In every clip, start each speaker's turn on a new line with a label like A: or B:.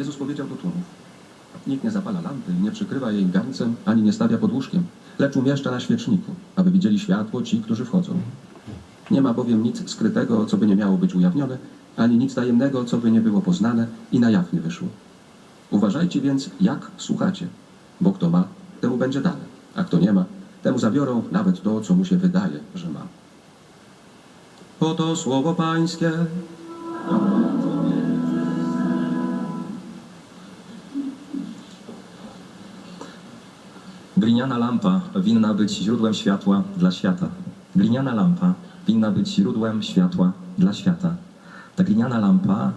A: Jezus powiedział do tłumów: Nikt nie zapala lampy nie przykrywa jej garncem, ani nie stawia pod łóżkiem, lecz umieszcza na świeczniku, aby widzieli światło ci, którzy wchodzą. Nie ma bowiem nic skrytego, co by nie miało być ujawnione, ani nic tajemnego, co by nie było poznane i na jaw nie wyszło. Uważajcie więc, jak słuchacie, bo kto ma, temu będzie dane, a kto nie ma, temu zabiorą nawet to, co mu się wydaje, że ma. Oto słowo Pańskie.
B: Gliniana lampa winna być źródłem światła dla świata. Gliniana lampa winna być źródłem światła dla świata. Ta gliniana lampa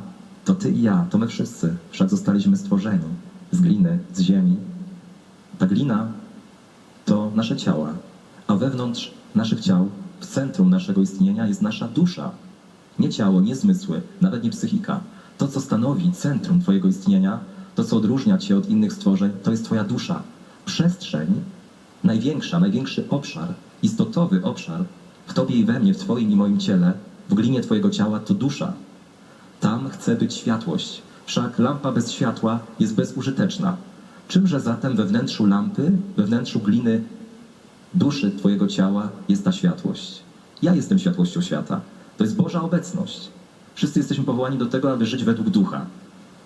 B: to ty i ja, to my wszyscy, wszak zostaliśmy stworzeni z gliny, z ziemi. Ta glina to nasze ciała, a wewnątrz naszych ciał, w centrum naszego istnienia jest nasza dusza. Nie ciało, nie zmysły, nawet nie psychika. To, co stanowi centrum Twojego istnienia, to, co odróżnia Cię od innych stworzeń, to jest Twoja dusza. Przestrzeń, największa, największy obszar, istotowy obszar w Tobie i we mnie, w Twoim i moim ciele, w glinie Twojego ciała, to dusza. Tam chce być światłość. Wszak lampa bez światła jest bezużyteczna. Czymże zatem we wnętrzu lampy, we wnętrzu gliny duszy Twojego ciała jest ta światłość? Ja jestem światłością świata. To jest Boża obecność. Wszyscy jesteśmy powołani do tego, aby żyć według ducha.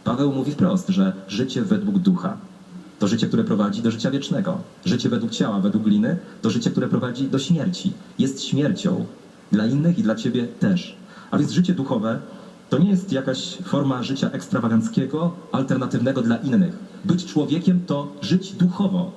B: Paweł mówi wprost, że życie według ducha to życie, które prowadzi do życia wiecznego. Życie według ciała, według gliny to życie, które prowadzi do śmierci. Jest śmiercią dla innych i dla ciebie też. A więc życie duchowe to nie jest jakaś forma życia ekstrawaganckiego, alternatywnego dla innych. Być człowiekiem to żyć duchowo.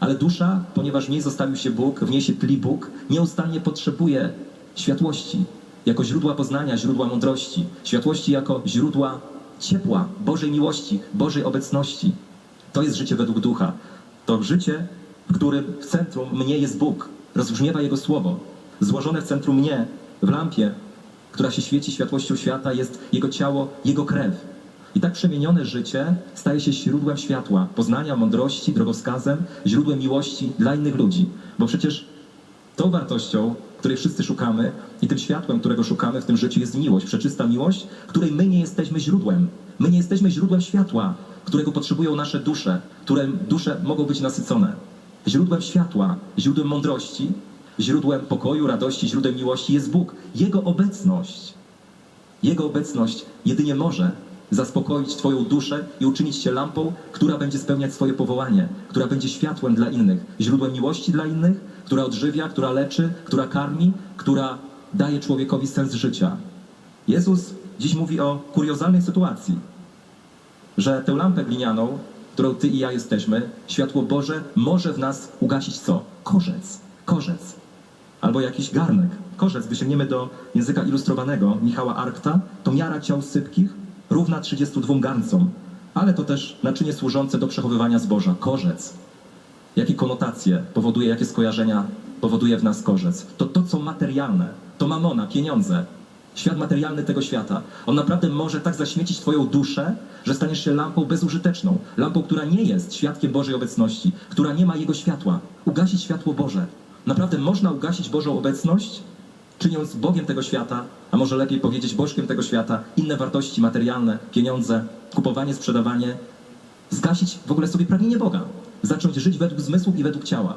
B: Ale dusza, ponieważ w niej zostawił się Bóg, w niej się tli Bóg, nieustannie potrzebuje światłości jako źródła poznania, źródła mądrości, światłości jako źródła ciepła, Bożej miłości, Bożej obecności. To jest życie według ducha. To życie, w którym w centrum mnie jest Bóg. Rozbrzmiewa Jego słowo. Złożone w centrum mnie, w lampie, która się świeci światłością świata, jest Jego ciało, Jego krew. I tak przemienione życie staje się źródłem światła, poznania, mądrości, drogowskazem, źródłem miłości dla innych ludzi. Bo przecież tą wartością, której wszyscy szukamy i tym światłem, którego szukamy w tym życiu jest miłość, przeczysta miłość, której my nie jesteśmy źródłem. My nie jesteśmy źródłem światła, którego potrzebują nasze dusze, którym dusze mogą być nasycone. Źródłem światła, źródłem mądrości, źródłem pokoju, radości, źródłem miłości jest Bóg. Jego obecność. Jego obecność jedynie może zaspokoić Twoją duszę i uczynić Cię lampą, która będzie spełniać swoje powołanie, która będzie światłem dla innych, źródłem miłości dla innych, która odżywia, która leczy, która karmi, która daje człowiekowi sens życia. Jezus dziś mówi o kuriozalnej sytuacji, że tę lampę glinianą, którą Ty i ja jesteśmy, światło Boże może w nas ugasić co? Korzec. Korzec. Albo jakiś garnek. Korzec, gdy sięgniemy do języka ilustrowanego Michała Arkta, to miara ciał sypkich równa 32 garncom, ale to też naczynie służące do przechowywania zboża. Korzec. Jakie konotacje powoduje, jakie skojarzenia powoduje w nas korzec? To to, co materialne, to mamona, pieniądze, świat materialny tego świata. On naprawdę może tak zaśmiecić Twoją duszę, że staniesz się lampą bezużyteczną. Lampą, która nie jest świadkiem Bożej obecności, która nie ma Jego światła. Ugasić światło Boże. Naprawdę można ugasić Bożą obecność, czyniąc Bogiem tego świata, a może lepiej powiedzieć Bożkiem tego świata, inne wartości materialne, pieniądze, kupowanie, sprzedawanie, zgasić w ogóle sobie pragnienie Boga, zacząć żyć według zmysłów i według ciała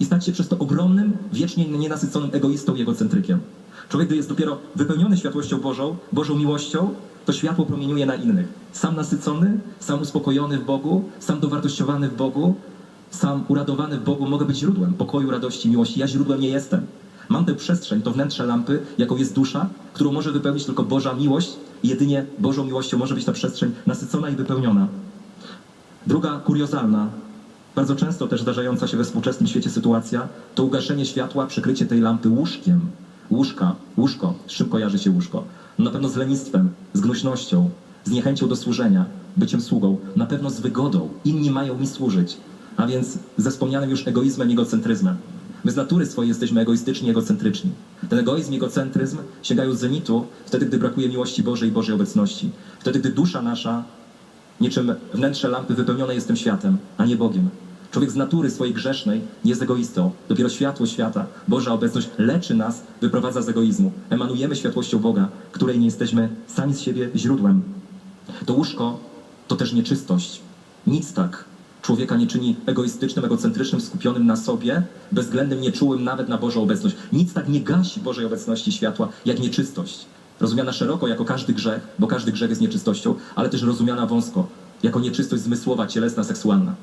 B: i stać się przez to ogromnym, wiecznie nienasyconym egoistą i egocentrykiem. Człowiek, gdy jest dopiero wypełniony światłością Bożą, Bożą miłością, to światło promieniuje na innych. Sam nasycony, sam uspokojony w Bogu, sam dowartościowany w Bogu, sam uradowany w Bogu mogę być źródłem pokoju, radości, miłości. Ja źródłem nie jestem. Mam tę przestrzeń, to wnętrze lampy, jaką jest dusza, którą może wypełnić tylko Boża miłość i jedynie Bożą miłością może być ta przestrzeń nasycona i wypełniona. Druga kuriozalna, bardzo często też zdarzająca się we współczesnym świecie sytuacja, to ugaszenie światła, przykrycie tej lampy łóżkiem. Łóżka, łóżko, z czym kojarzy się łóżko? Na pewno z lenistwem, z gnuśnością, z niechęcią do służenia, byciem sługą, na pewno z wygodą. Inni mają mi służyć, a więc ze wspomnianym już egoizmem i egocentryzmem. My z natury swojej jesteśmy egoistyczni egocentryczni. Ten egoizm i egocentryzm sięgają zenitu wtedy, gdy brakuje miłości Bożej i Bożej obecności. Wtedy, gdy dusza nasza niczym wnętrze lampy wypełnione jest tym światem, a nie Bogiem. Człowiek z natury swojej grzesznej jest egoistą. Dopiero światło świata, Boża obecność leczy nas, wyprowadza z egoizmu. Emanujemy światłością Boga, której nie jesteśmy sami z siebie źródłem. To łóżko to też nieczystość. Nic tak człowieka nie czyni egoistycznym, egocentrycznym, skupionym na sobie, bezwzględnym, nieczułym nawet na Bożą obecność. Nic tak nie gasi Bożej obecności światła, jak nieczystość. Rozumiana szeroko jako każdy grzech, bo każdy grzech jest nieczystością, ale też rozumiana wąsko, jako nieczystość zmysłowa, cielesna, seksualna.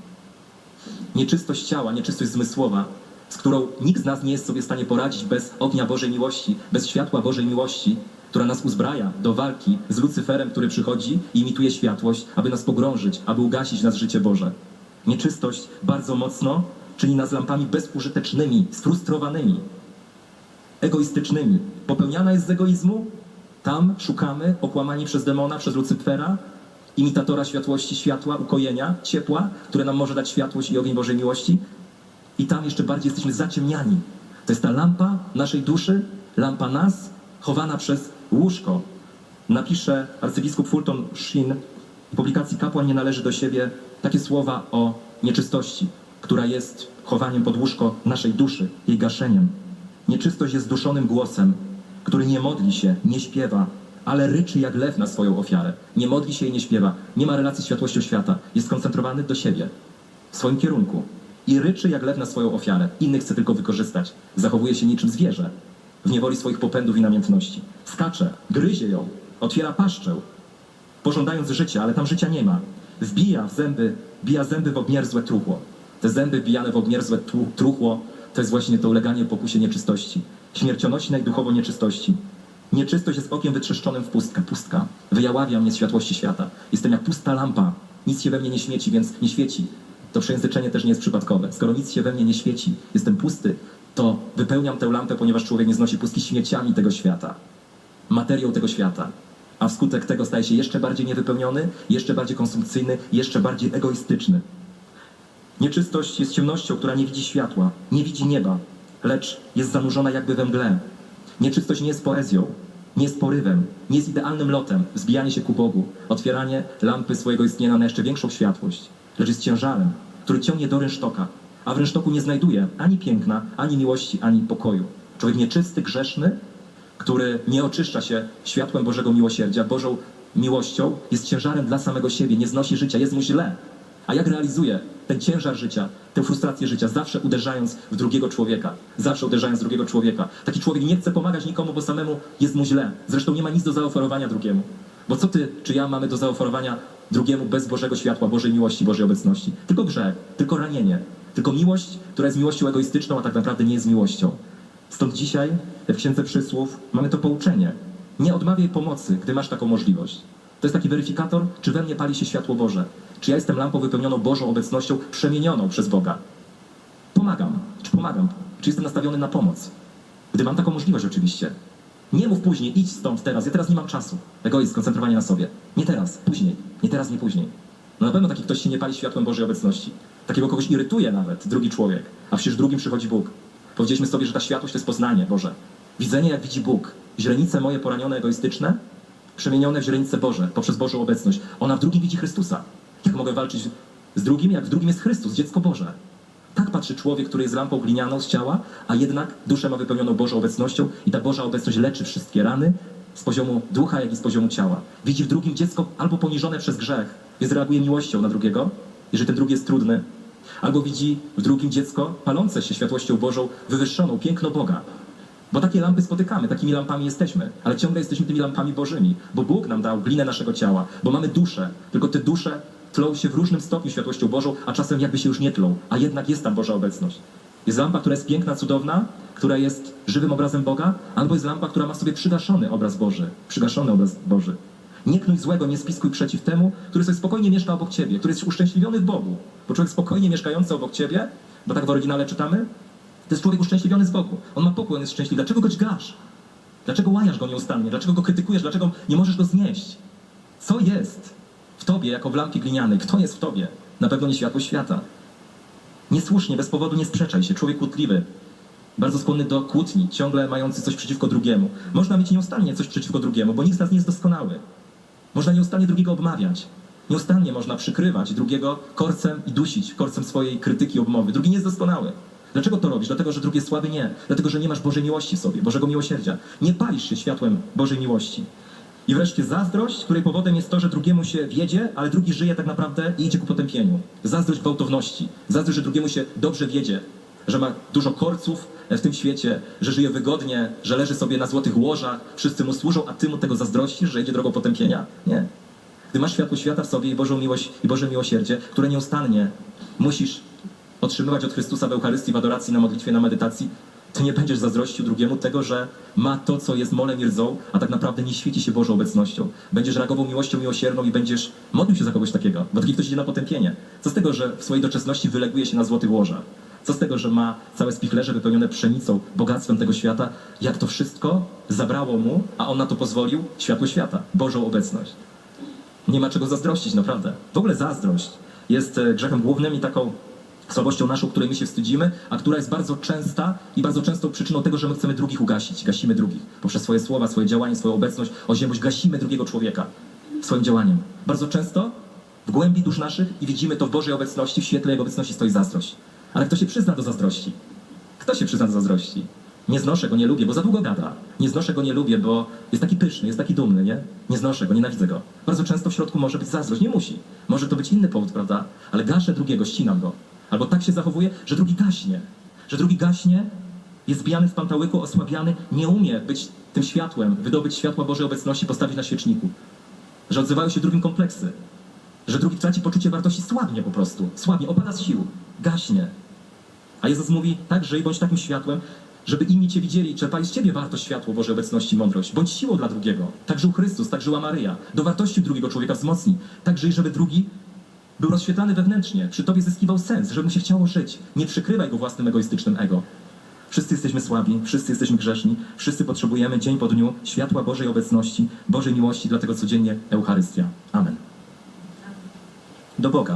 B: Nieczystość ciała, nieczystość zmysłowa, z którą nikt z nas nie jest sobie w stanie poradzić bez ognia Bożej miłości, bez światła Bożej miłości, która nas uzbraja do walki z Lucyferem, który przychodzi i imituje światłość, aby nas pogrążyć, aby ugasić nas życie Boże. Nieczystość bardzo mocno czyni nas lampami bezużytecznymi, sfrustrowanymi, egoistycznymi. Popełniana jest z egoizmu, tam szukamy, okłamani przez demona, przez Lucyfera, imitatora światłości, światła, ukojenia, ciepła, które nam może dać światłość i ogień Bożej miłości. I tam jeszcze bardziej jesteśmy zaciemniani. To jest ta lampa naszej duszy, lampa nas, chowana przez łóżko. Napisze arcybiskup Fulton Sheen w publikacji Kapłan nie należy do siebie takie słowa o nieczystości, która jest chowaniem pod łóżko naszej duszy, jej gaszeniem. Nieczystość jest duszonym głosem, który nie modli się, nie śpiewa, ale ryczy jak lew na swoją ofiarę. Nie modli się i nie śpiewa, nie ma relacji z światłością świata, jest skoncentrowany do siebie, w swoim kierunku i ryczy jak lew na swoją ofiarę. Innych chce tylko wykorzystać. Zachowuje się niczym zwierzę, w niewoli swoich popędów i namiętności. Skacze, gryzie ją, otwiera paszczę, pożądając życia, ale tam życia nie ma. Wbija w zęby, bija zęby w obmierzłe truchło. Te zęby wbijane w obmierzłe tru- truchło to jest właśnie to uleganie pokusie nieczystości. Śmiercionośnej duchowo nieczystości. Nieczystość jest okiem wytrzeszczonym w pustkę. Pustka. Wyjaławia mnie z światłości świata. Jestem jak pusta lampa. Nic się we mnie nie świeci, więc nie świeci. To przejęzyczenie też nie jest przypadkowe. Skoro nic się we mnie nie świeci, jestem pusty, to wypełniam tę lampę, ponieważ człowiek nie znosi pustki śmieciami tego świata materią tego świata. A wskutek tego staje się jeszcze bardziej niewypełniony, jeszcze bardziej konsumpcyjny, jeszcze bardziej egoistyczny. Nieczystość jest ciemnością, która nie widzi światła, nie widzi nieba, lecz jest zanurzona jakby we mgle. Nieczystość nie jest poezją, nie jest porywem, nie jest idealnym lotem, wzbijanie się ku Bogu, otwieranie lampy swojego istnienia na jeszcze większą światłość, lecz jest ciężarem, który ciągnie do rynsztoka, a w rynsztoku nie znajduje ani piękna, ani miłości, ani pokoju. Człowiek nieczysty, grzeszny, który nie oczyszcza się światłem Bożego miłosierdzia, Bożą miłością, jest ciężarem dla samego siebie, nie znosi życia, jest mu źle. A jak realizuje ten ciężar życia, tę frustrację życia, zawsze uderzając w drugiego człowieka, zawsze uderzając w drugiego człowieka. Taki człowiek nie chce pomagać nikomu, bo samemu jest mu źle. Zresztą nie ma nic do zaoferowania drugiemu. Bo co ty czy ja mamy do zaoferowania drugiemu bez Bożego światła, Bożej miłości, Bożej obecności? Tylko grzech, tylko ranienie, tylko miłość, która jest miłością egoistyczną, a tak naprawdę nie jest miłością. Stąd dzisiaj w Księdze Przysłów mamy to pouczenie. Nie odmawiaj pomocy, gdy masz taką możliwość. To jest taki weryfikator, czy we mnie pali się światło Boże. Czy ja jestem lampą wypełnioną Bożą obecnością, przemienioną przez Boga. Pomagam. Czy pomagam? Czy jestem nastawiony na pomoc? Gdy mam taką możliwość oczywiście. Nie mów później, idź stąd teraz, ja teraz nie mam czasu. Egoizm, skoncentrowanie na sobie. Nie teraz, później. Nie teraz, nie później. No na pewno taki ktoś się nie pali światłem Bożej obecności. Takiego kogoś irytuje nawet drugi człowiek, a przecież drugim przychodzi Bóg. Powiedzieliśmy sobie, że ta światłość to jest poznanie Boże. Widzenie jak widzi Bóg. Źrenice moje poranione, egoistyczne, przemienione w źrenice Boże, poprzez Bożą obecność. Ona w drugim widzi Chrystusa. Jak mogę walczyć z drugim, jak w drugim jest Chrystus, dziecko Boże. Tak patrzy człowiek, który jest lampą glinianą z ciała, a jednak duszę ma wypełnioną Bożą obecnością i ta Boża obecność leczy wszystkie rany z poziomu ducha, jak i z poziomu ciała. Widzi w drugim dziecko albo poniżone przez grzech, więc reaguje miłością na drugiego, jeżeli ten drugi jest trudny, albo widzi w drugim dziecko palące się światłością Bożą, wywyższoną, piękno Boga. Bo takie lampy spotykamy, takimi lampami jesteśmy, ale ciągle jesteśmy tymi lampami Bożymi, bo Bóg nam dał glinę naszego ciała, bo mamy duszę, tylko te dusze tlą się w różnym stopniu światłością Bożą, a czasem jakby się już nie tlą, a jednak jest tam Boża obecność. Jest lampa, która jest piękna, cudowna, która jest żywym obrazem Boga, albo jest lampa, która ma sobie przygaszony obraz Boży, przygaszony obraz Boży. Nie knuj złego, nie spiskuj przeciw temu, który sobie spokojnie mieszka obok ciebie, który jest uszczęśliwiony w Bogu. Bo człowiek spokojnie mieszkający obok ciebie, bo tak w oryginale czytamy, to jest człowiek uszczęśliwiony z Bogu. On ma pokój, on jest szczęśliwy. Dlaczego go dźgasz? Dlaczego łajasz go nieustannie? Dlaczego go krytykujesz? Dlaczego nie możesz go znieść? Co jest w tobie, jako w lampie glinianej? Kto jest w tobie? Na pewno nie światło świata. Niesłusznie, bez powodu nie sprzeczaj się. Człowiek kłótliwy, bardzo skłonny do kłótni, ciągle mający coś przeciwko drugiemu. Można mieć nieustannie coś przeciwko drugiemu, bo nikt z nas nie jest doskonały. Można nieustannie drugiego obmawiać. Nieustannie można przykrywać drugiego korcem i dusić korcem swojej krytyki, obmowy. Drugi nie jest doskonały. Dlaczego to robisz? Dlatego, że drugi jest słaby? Nie. Dlatego, że nie masz Bożej miłości w sobie, Bożego miłosierdzia. Nie palisz się światłem Bożej miłości. I wreszcie zazdrość, której powodem jest to, że drugiemu się wiedzie, ale drugi żyje tak naprawdę i idzie ku potępieniu. Zazdrość gwałtowności. Zazdrość, że drugiemu się dobrze wiedzie, że ma dużo korców w tym świecie, że żyje wygodnie, że leży sobie na złotych łożach, wszyscy mu służą, a ty mu tego zazdrościsz, że idzie drogą potępienia? Nie. Gdy masz światło świata w sobie i Bożą miłość i Boże miłosierdzie, które nieustannie musisz otrzymywać od Chrystusa w Eucharystii, w adoracji, na modlitwie, na medytacji, ty nie będziesz zazdrościł drugiemu tego, że ma to, co jest molem i rdzą, a tak naprawdę nie świeci się Bożą obecnością. Będziesz reagował miłością miłosierną i będziesz modlił się za kogoś takiego, bo taki ktoś idzie na potępienie. Co z tego, że w swojej doczesności wyleguje się na złotych łożach? Co z tego, że ma całe spichlerze wypełnione pszenicą, bogactwem tego świata, jak to wszystko zabrało mu, a on na to pozwolił, światło świata, Bożą obecność. Nie ma czego zazdrościć, naprawdę. W ogóle zazdrość jest e, grzechem głównym i taką słabością naszą, której my się wstydzimy, a która jest bardzo częsta i bardzo częstą przyczyną tego, że my chcemy drugich ugasić. Gasimy drugich. Poprzez swoje słowa, swoje działanie, swoją obecność, oziębłość gasimy drugiego człowieka swoim działaniem. Bardzo często w głębi dusz naszych i widzimy to w Bożej obecności, w świetle Jego obecności stoi zazdrość. Ale kto się przyzna do zazdrości? Kto się przyzna do zazdrości? Nie znoszę go, nie lubię, bo za długo gada. Nie znoszę go, nie lubię, bo jest taki pyszny, jest taki dumny, nie? Nie znoszę go, nienawidzę go. Bardzo często w środku może być zazdrość, nie musi. Może to być inny powód, prawda? Ale gaszę drugiego, ścinam go. Albo tak się zachowuje, że drugi gaśnie. Że drugi gaśnie, jest zbijany z pantałyku, osłabiany, nie umie być tym światłem, wydobyć światła Bożej obecności, postawić na świeczniku. Że odzywają się drugim kompleksy. Że drugi traci poczucie wartości, słabnie po prostu. Słabnie, opada z sił, gaśnie. A Jezus mówi, tak żyj, bądź takim światłem, żeby inni Cię widzieli i czerpali z Ciebie wartość światło Bożej obecności mądrość. Bądź siłą dla drugiego. Tak żył Chrystus, tak żyła Maryja. Do wartości drugiego człowieka wzmocni. Tak żyj, żeby drugi był rozświetlany wewnętrznie, przy Tobie zyskiwał sens, żeby mu się chciało żyć. Nie przykrywaj go własnym egoistycznym ego. Wszyscy jesteśmy słabi, wszyscy jesteśmy grzeszni, wszyscy potrzebujemy dzień po dniu światła Bożej obecności, Bożej miłości, dlatego codziennie Eucharystia. Amen. Do Boga.